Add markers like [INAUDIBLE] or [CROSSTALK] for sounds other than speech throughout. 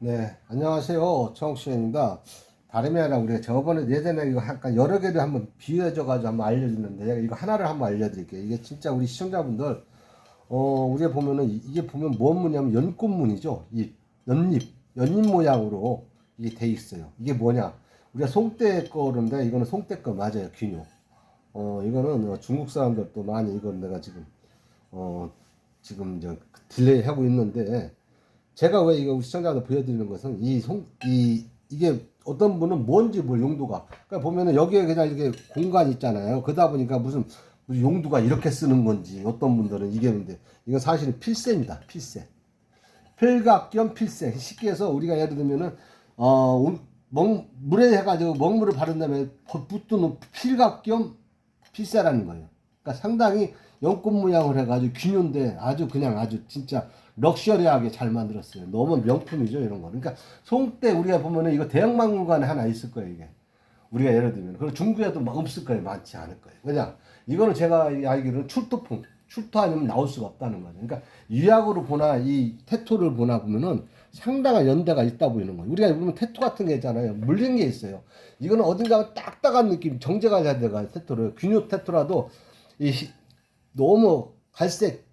네, 안녕하세요. 청취입니다. 다름이 아니라 우리가 저번에 예전에 이거 약간 여러 개를 한번 비유해줘가지고 한번 알려줬는데 제가 이거 하나를 한번 알려드릴게요. 이게 진짜 우리 시청자분들 어 우리가 보면은 이- 이게 보면 뭔 무냐면 연꽃무늬죠. 이 연잎 연잎 모양으로 이게 돼 있어요. 이게 뭐냐? 우리가 송대 거인데 이거는 송대 거 맞아요. 귀뇨. 어 이거는 어, 중국 사람들도 많이 이건 내가 지금 어 지금 저 딜레이 하고 있는데 제가 왜 이거 시청자들 보여드리는 것은 이 송, 이, 이게 어떤 분은 뭔지 뭘 용도가. 그러니까 보면은 여기에 그냥 이렇게 공간 있잖아요. 그러다 보니까 무슨, 무슨 용도가 이렇게 쓰는 건지 어떤 분들은 이게 근데 이건 사실은 필세입니다. 필세. 필각 겸 필세. 쉽게 해서 우리가 예를 들면은, 어, 온- 먹, 물에 해가지고 먹물을 바른 다음에 붙는 필각 겸 필세라는 거예요. 그러니까 상당히 연꽃 모양을 해가지고 균요인데 아주 그냥 아주 진짜 럭셔리하게 잘 만들었어요. 너무 명품이죠 이런 거. 그러니까 송대 우리가 보면은 이거 대형 박물관에 하나 있을 거예요 이게. 우리가 예를 들면 그리고 중국에도 막 없을 거예요 많지 않을 거예요. 그냥 이거는 제가 알기로는 출토품 출토 아니면 나올 수가 없다는 거죠. 그러니까 유약으로 보나 이 테토를 보나 보면은 상당한 연대가 있다 보이는 거예요. 우리가 보면 테토 같은 게 있잖아요. 물린 게 있어요. 이거는 어딘가 딱딱한 느낌, 정제가 잘 돼가 테토를 균요 테토라도 이 시- 너무 갈색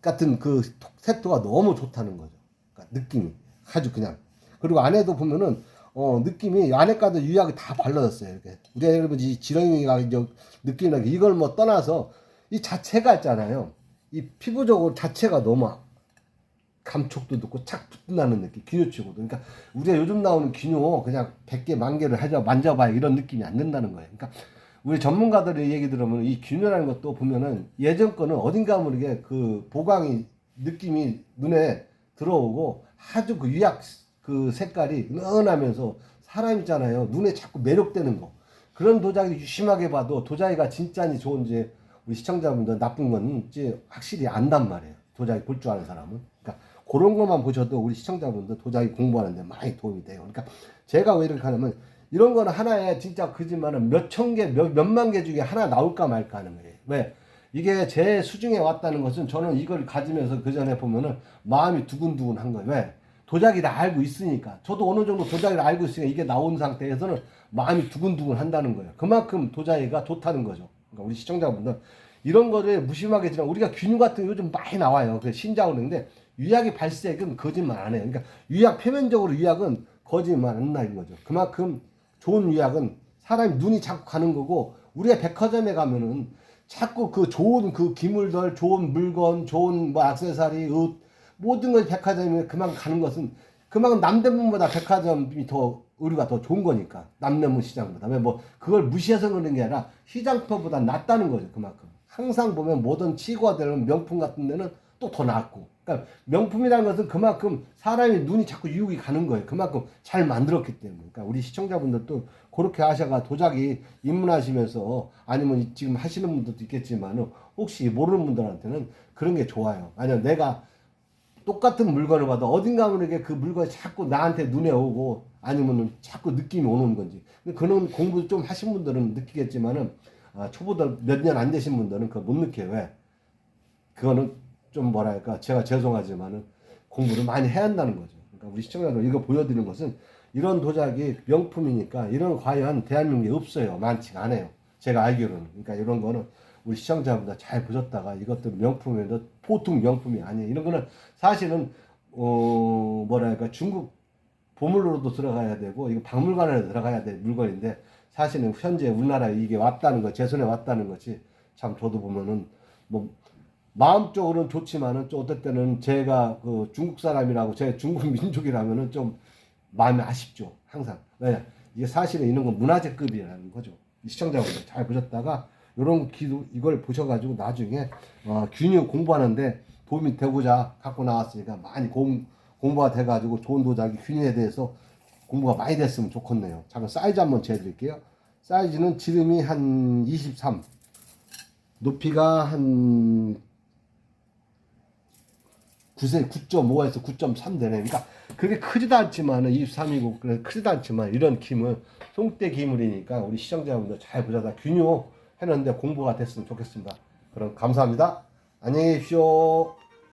같은 그 색도가 너무 좋다는 거죠. 그러니까 느낌이 아주 그냥 그리고 안에도 보면은 어 느낌이 안에까지 유약이 다 발라졌어요. 이렇게 우리 여러분 이 지렁이가 이제 느낌이나 이걸 뭐 떠나서 이 자체가 있잖아요. 이 피부적으로 자체가 너무 감촉도 높고 착 붙는다는 느낌 기뇨치고도 그러니까 우리가 요즘 나오는 기뇨 그냥 100개 만 개를 해줘 만져봐야 이런 느낌이 안 든다는 거예요 그러니까 우리 전문가들의 얘기 들으면 이 기뇨라는 것도 보면은 예전 거는 어딘가 모르게 그 보강이 느낌이 눈에 들어오고 아주 그 유약 그 색깔이 은은하면서 사람 있잖아요. 눈에 자꾸 매력되는 거. 그런 도자기 유심하게 봐도 도자기가 진짜인지 좋은지 우리 시청자분들 나쁜 건 이제 확실히 안단 말이에요. 도자기 볼 줄 아는 사람은. 그러니까 그런 것만 보셔도 우리 시청자분들 도자기 공부하는데 많이 도움이 돼요. 그러니까 제가 왜 이렇게 하냐면 이런 거는 하나에 진짜 그지만은 몇 천 개, 몇, 몇만 개 중에 하나 나올까 말까 하는 거예요. 왜? 이게 제 수중에 왔다는 것은 저는 이걸 가지면서 그 전에 보면은 마음이 두근두근 한 거예요. 왜? 도자기를 알고 있으니까. 저도 어느 정도 도자기를 알고 있으니까 이게 나온 상태에서는 마음이 두근두근 한다는 거예요. 그만큼 도자기가 좋다는 거죠. 그러니까 우리 시청자분들 이런 거를 무심하게 지나 우리가 균 같은 거 요즘 많이 나와요. 그 신작을 하는데 유약의 발색은 거짓말 안 해요. 그러니까 유약 표면적으로 유약은 거짓말 안 나는 거죠. 그만큼 좋은 유약은 사람이 눈이 자꾸 가는 거고 우리가 백화점에 가면은 자꾸 그 좋은 그 기물들, 좋은 물건, 좋은 뭐 액세서리, 옷 모든 것이 백화점에 그만 가는 것은 그만큼 남대문보다 백화점이 더 의류가 더 좋은 거니까. 남대문 시장보다. 왜 뭐 그걸 무시해서 그러는 게 아니라 시장터보다 낫다는 거죠 그만큼. 항상 보면 모든 되는 명품 같은 데는 또 더 낫고 그러니까 명품이라는 것은 그만큼 사람이 눈이 자꾸 유혹이 가는 거예요. 그만큼 잘 만들었기 때문에. 그러니까 우리 시청자분들도 그렇게 하셔가 도자기 입문하시면서 아니면 지금 하시는 분들도 있겠지만 혹시 모르는 분들한테는 그런 게 좋아요. 아니면 내가 똑같은 물건을 봐도 어딘가 모르게 그 물건이 자꾸 나한테 눈에 오고 아니면은 자꾸 느낌이 오는 건지. 그런 공부 좀 하신 분들은 느끼겠지만은 아, 초보들 몇 년 안 되신 분들은 그거 못 느껴요. 왜? 그거는 좀 뭐랄까? 제가 죄송하지만은 공부를 많이 해야 한다는 거죠. 그러니까 우리 시청자들 이거 보여드리는 것은 이런 도자기 명품이니까 이런 과연 대한민국에 없어요. 많지가 않아요. 제가 알기로는. 그러니까 이런 거는 우리 시청자분들 잘 보셨다가 이것도 명품인데 보통 명품이 아니에요. 이런 거는 사실은 어 뭐랄까? 중국 보물로도 들어가야 되고 이거 박물관에 들어가야 될 물건인데 사실은 현재 우리나라에 이게 왔다는 거, 제 손에 왔다는 것이 참 저도 보면은 뭐 마음적으로는 좋지만은 좀 어떨 때는 제가 그 중국 사람이라고 제 중국 [LAUGHS] 민족이라면은 좀 마음이 아쉽죠. 항상. 왜? 이게 사실은 이런 건 문화재급이라는 거죠. 이 시청자분들 잘 보셨다가 이런 기도 이걸 보셔가지고 나중에 어, 균형 공부하는데 도움이 되고자 갖고 나왔으니까 많이 공, 공부가 돼가지고 좋은 도자기 균형에 대해서 공부가 많이 됐으면 좋겠네요. 잠깐 사이즈 한번 재드릴게요. 사이즈는 지름이 한 23, 높이가 한 9세 9.5에서 9.3 되네. 그러니까 그게 크지도 않지만은 23이고 그래 크지도 않지만 이런 김은 송대 기물이니까 우리 시청자분들 잘 보자다 균요 해놓는데 공부가 됐으면 좋겠습니다. 그럼 감사합니다. 안녕히 계십시오.